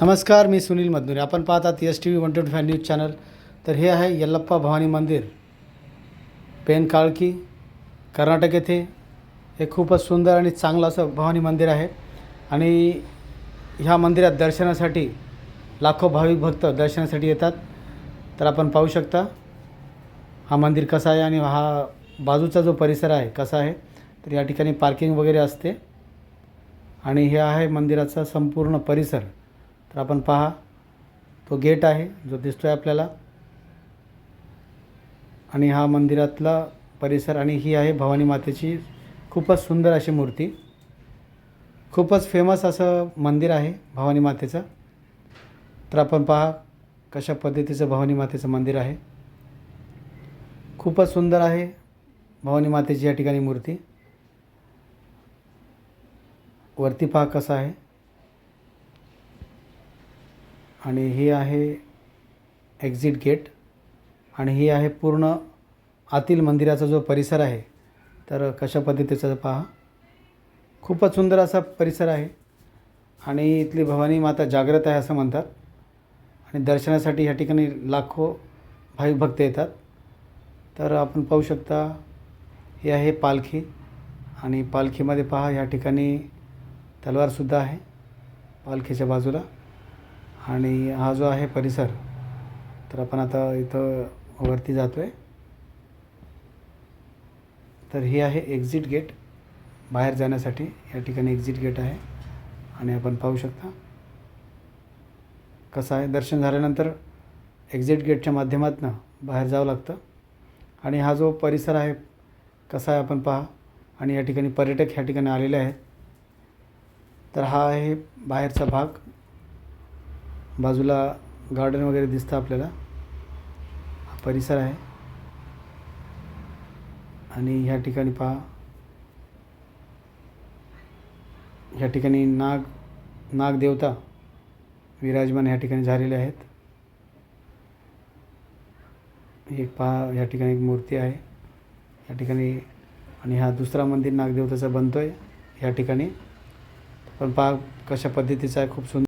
नमस्कार मी सुनील मधनुरे आपण पाहतात S T V one twenty five news channel तर हे आहे यल्लप्पा भवानी मंदिर. पेन काळकी कर्नाटक येथे. हे खूपच सुंदर आणि चांगलं असं भवानी मंदिर आहे. आणि ह्या मंदिरात दर्शनासाठी लाखो भाविक भक्त दर्शनासाठी येतात. तर आपण पाहू शकता हा मंदिर कसा आहे आणि हा बाजूचा जो परिसर आहे कसा आहे. तर या ठिकाणी पार्किंग वगैरे असते. आणि हे आहे मंदिराचा संपूर्ण परिसर. तर आपण पहा. तो गेट आहे जो दिसतो आहे आपल्याला. आणि हा मंदिरातला परिसर आणि ही आहे भवानी मातेची खूपच सुंदर अशी मूर्ती. खूपच फेमस असं मंदिर आहे भवानी मातेचं. तर आपण पहा कशा पद्धतीचं भवानी मातेचं मंदिर आहे. खूपच सुंदर आहे भवानी मातेची या ठिकाणी मूर्ती. वरती पहा कसं आहे. आणि ही आहे एक्झिट गेट आणि ही आहे पूर्ण आतील मंदिराचा जो परिसर आहे तर कशा पद्धतीचा पहा. खूपच सुंदर असा परिसर आहे आणि इथली भवानी माता जागृत आहे असं म्हणतात. आणि दर्शनासाठी ह्या ठिकाणी लाखो भाविक भक्त येतात. तर आपण पाहू शकता हे आहे पालखी आणि पालखीमध्ये पहा ह्या ठिकाणी तलवारसुद्धा आहे पालखीच्या बाजूला. आणि हा जो आहे परिसर तर आपण आता इथं वरती जातो आहे तर ही आहे एक्झिट गेट बाहेर जाण्यासाठी या ठिकाणी एक्झिट गेट आहे आणि आपण पाहू शकता कसं आहे. दर्शन झाल्यानंतर एक्झिट गेटच्या माध्यमातून बाहेर जावं लागतं. आणि हा जो परिसर आहे कसा आहे आपण पहा. आणि या ठिकाणी पर्यटक ह्या ठिकाणी आलेले आहेत. तर हा आहे बाहेरचा भाग. बाजूला गार्डन वगैरे दिसतं आपल्याला. हा परिसर आहे. आणि ह्या ठिकाणी पहा. ह्या ठिकाणी नाग नागदेवता विराजमान ह्या ठिकाणी झालेले आहेत. एक पहा ह्या ठिकाणी एक मूर्ती आहे. या ठिकाणी आणि हा दुसरा मंदिर नागदेवताचा बनतो आहे ह्या ठिकाणी. पण पहा कशा पद्धतीचा आहे खूप सुंदर